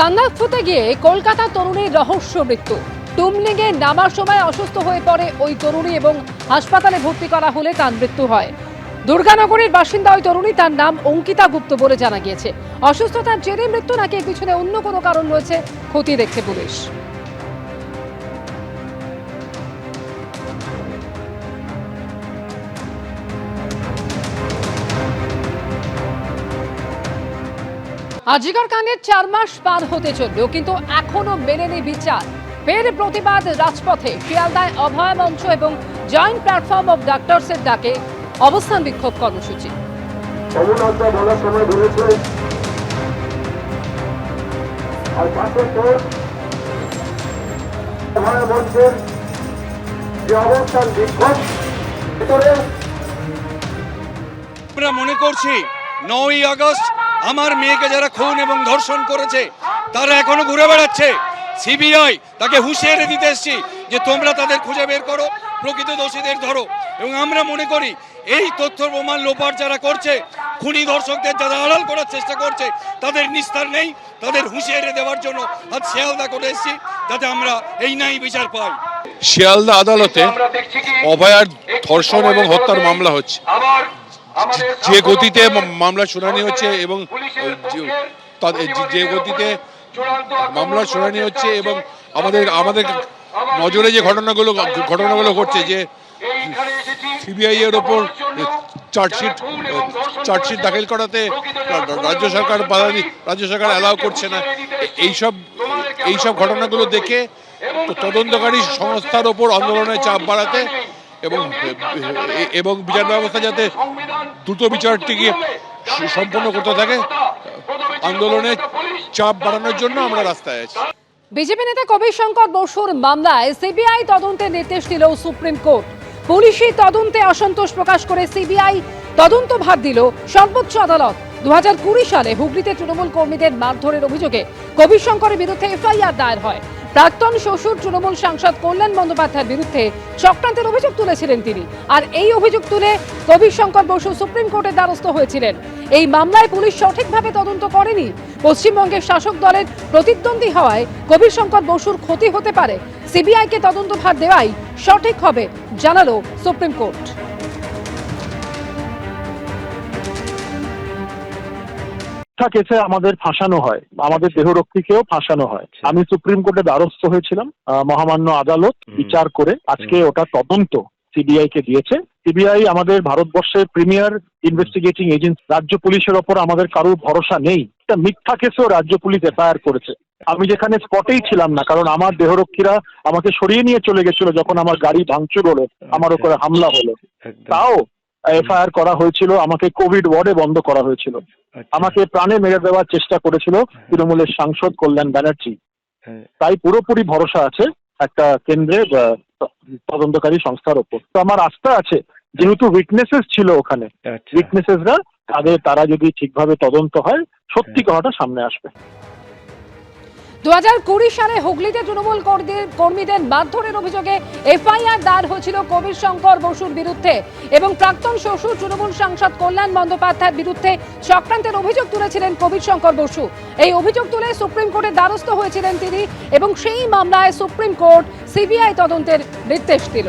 সান্দাকফুতে গিয়ে কলকাতা তরুণীর রহস্য মৃত্যু। টুমলিংয়ে নামার সময় অসুস্থ হয়ে পড়ে ওই তরুণী এবং হাসপাতালে ভর্তি করা হলে তার মৃত্যু হয়। দুর্গানগরের বাসিন্দা ওই তরুণী তার নাম অঙ্কিতা গুপ্ত বলে জানা গিয়েছে। অসুস্থতার জেরে মৃত্যু নাকি পিছনে অন্য কোনো কারণ রয়েছে ক্ষতি দেখছে পুলিশ। আজিকর কাণ্ডের চার মাস পার হতে চললেও কিন্তু এখনও মেলেনি বিচার। ফের প্রতিবাদ রাজপথে। শিয়ালদায় অভয় মঞ্চ এবং জয়েন্ট প্ল্যাটফর্ম অব ডাক্তার্সের ডাকে অবস্থান বিক্ষোভ কর্মসূচি। আমরা মনে করছি নয় আগস্ট আমার মেয়েকে যারা খুন এবং ধর্ষণ করেছে তারা এখনও ঘুরে বেড়াচ্ছে। সিবিআই তাকে হুঁশিয়ারি দিতে এসছি যে তোমরা তাদের খুঁজে বের করো প্রকৃত দোষীদের ধরো। এবং আমরা মনে করি এই তথ্য প্রমাণ লোপার যারা করছে খুনি ধর্ষকদের যারা আড়াল করার চেষ্টা করছে তাদের নিস্তার নেই তাদের হুঁশিয়ারি দেওয়ার জন্য আজ শেয়ালদা করে এসছি যাতে আমরা এই নাই বিচার পাই। শিয়ালদা আদালতে অভয়ার ধর্ষণ এবং হত্যার মামলা হচ্ছে। যে গতিতে মামলা শুনানি হচ্ছে এবং যে- গতিতে মামলা শুনানি হচ্ছে এবং আমাদের আমাদের নজরে যে ঘটনাগুলো ঘটনাগুলো ঘটছে যে সিবিআই এর ওপর চার্জশিট চার্জশিট দাখিল করাতে রাজ্য সরকার বাধা রাজ্য সরকার অ্যালাউ করছে না। এইসব এইসব ঘটনাগুলো দেখে তদন্তকারী সংস্থার ওপর আন্দোলনের চাপ বাড়াতে এবং এবং বিচার ব্যবস্থা যাতে দ্রুত বিচারটিকে সম্পন্ন করতে থাকে আন্দোলনের চাপ বাড়ানোর জন্য আমরা রাস্তায় আছি। বিজেপি নেতা কবির শঙ্কর বসুর মামলায় সিবিআই তদন্তের নির্দেশ দিল সুপ্রিম কোর্ট। পুলিশি তদন্তে অসন্তোষ প্রকাশ করে সিবিআই তদন্ত ভার দিল সর্বোচ্চ আদালত। দু হাজার কুড়ি সালে হুগলিতে তৃণমূল কর্মীদের মারধরের অভিযোগে কবির শঙ্করের বিরুদ্ধে এফআইআর দায়ের হয়। প্রাক্তন শ্বশুর, তৃণমূল সাংসদ কল্যাণ বন্দ্যোপাধ্যায়ের বিরুদ্ধে চক্রান্তের অভিযোগ তুলেছিলেন তিনি। আর এই অভিযোগ তুলে কবির শঙ্কর বসু সুপ্রিম কোর্টের দ্বারস্থ হয়েছিলেন। এই মামলায় পুলিশ সঠিকভাবে তদন্ত করেনি। পশ্চিমবঙ্গের শাসক দলের প্রতিদ্বন্দ্বী হওয়ায় কবির শঙ্কর বসুর ক্ষতি হতে পারে। সিবিআইকে তদন্ত ভার দেওয়াই সঠিক হবে, জানালো সুপ্রিম কোর্ট। মিথ্যা কেসে আমাদের ফাঁসানো হয়। আমাদের দেহরক্ষীকেও ফাঁসানো হয়। আমি সুপ্রিম কোর্টে দ্বারস্থ হয়েছিলাম মহামান্য আদালত বিচার করে আজকে ওটা তদন্ত সিবিআই কে দিয়েছে। সিবিআই আমাদের ভারতবর্ষের প্রিমিয়ার ইনভেস্টিগেটিং এজেন্সি। রাজ্য পুলিশের ওপর আমাদের কারোর ভরসা নেই। একটা মিথ্যা কেসেও রাজ্য পুলিশ এফআইআর করেছে। আমি যেখানে স্পটেই ছিলাম না কারণ আমার দেহরক্ষীরা আমাকে সরিয়ে নিয়ে চলে গেছিল যখন আমার গাড়ি ভাঙচুর হলো আমার উপরে হামলা হলো। তাও এফআইআর করা হয়েছিল আমাকে কোভিড ওয়ার্ডে বন্ধ করা হয়েছিল। আমাকে প্রাণে মেরে দেওয়ার চেষ্টা করেছিল তৃণমূলের সাংসদ কল্যাণ ব্যানার্জি। তাই পুরোপুরি ভরসা আছে একটা কেন্দ্রের তদন্তকারী সংস্থার ওপর। তো আমার আস্থা আছে যেহেতু উইটনেসেস ছিল ওখানে উইটনেসেসরা তাদের তারা যদি ঠিকভাবে তদন্ত হয় সত্যি কথাটা সামনে আসবে। দু হাজার কুড়ি সালে হুগলিতে তৃণমূল কর্মীদের- মারধরের অভিযোগে এফআইআর দায়ের হয়েছিল কবির শঙ্কর বসুর বিরুদ্ধে এবং প্রাক্তন শ্বশুর তৃণমূল সাংসদ কল্যাণ বন্দ্যোপাধ্যায়ের বিরুদ্ধে চক্রান্তের অভিযোগ তুলেছিলেন কবির শঙ্কর বসু। এই অভিযোগ তুলে সুপ্রিম কোর্টের দ্বারস্থ হয়েছিলেন তিনি এবং সেই মামলায় সুপ্রিম কোর্ট সিবিআই তদন্তের নির্দেশ দিল।